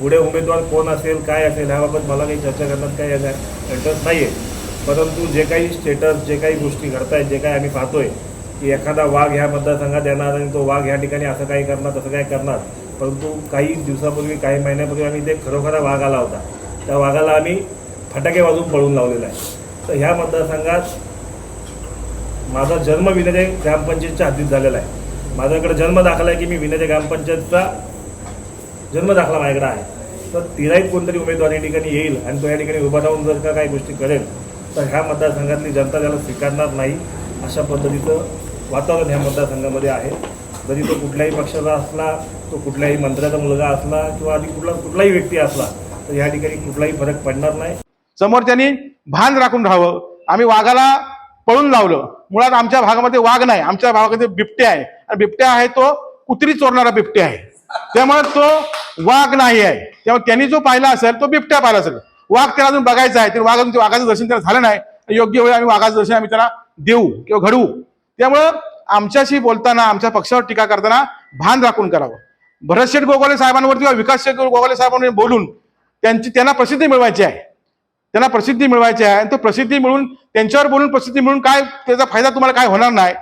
पुढे उमेदवार कोण असेल काय असेल ह्याबाबत मला काही चर्चा करण्यात काही इंटरेस्ट नाही आहे परंतु जे काही स्टेटस जे काही गोष्टी घडतायत जे काही आम्ही पाहतोय की एखादा वाघ ह्या मतदारसंघात येणार आणि तो वाघ ह्या ठिकाणी असं काही करणार तसं काय करणार. परंतु काही दिवसापूर्वी काही महिन्यापूर्वी आम्ही ते खरोखरा वाघ आला होता. त्या वाघाला आम्ही फटाके वाजून पळून लावलेला आहे. तर ह्या मतदारसंघात माझा जन्म विनय ग्रामपंचायतच्या हद्दीत झालेला आहे. माझ्याकडे जन्म दाखला आहे की मी विनय ग्रामपंचायतचा जन्म दाखला माझ्याकडे आहे. तर तिलाही कोणतरी उमेदवार या ठिकाणी येईल आणि तो या ठिकाणी उभा राहून जर का काही गोष्टी करेल तर ह्या मतदारसंघातली जनता त्याला स्वीकारणार नाही अशा पद्धतीचं वातावरण ह्या मतदारसंघामध्ये आहे. जरी तो कुठल्याही पक्षाचा असला तो कुठल्याही मंत्र्याचा मुलगा असला किंवा आधी कुठला कुठलाही व्यक्ती असला तर या ठिकाणी कुठलाही फरक पडणार नाही. समोरच्यानी भान राखून राहावं. आम्ही वाघाला पळून लावलं. मुळात आमच्या भागामध्ये वाघ नाही. आमच्या भागामध्ये बिबट्या आहे. आणि बिबट्या आहे तो कुत्री चोरणारा बिबट्या आहे. त्यामुळे तो वाघ नाही आहे. त्यामुळे त्यांनी जो पाहिला असेल तो बिबट्या पाहिला असेल. वाघ त्याला अजून बघायचा आहे. तर वाघ अजून वाघाचं दर्शन त्याला झालं नाही. योग्य वेळी आम्ही वाघाचं दर्शन आम्ही त्याला देऊ किंवा घडवू. त्यामुळं आमच्याशी बोलताना आमच्या पक्षावर टीका करताना भान राखून करावं. भरतशेठ गोगावले साहेबांवर किंवा विकास शेठ गोगावले साहेबांवर बोलून त्यांची त्यांना प्रसिद्धी मिळवायची आहे. त्यांना प्रसिद्धी मिळवायची आहे. आणि तो प्रसिद्धी मिळून त्यांच्यावर बोलून प्रसिद्धी मिळून काय त्याचा फायदा तुम्हाला काय होणार नाही.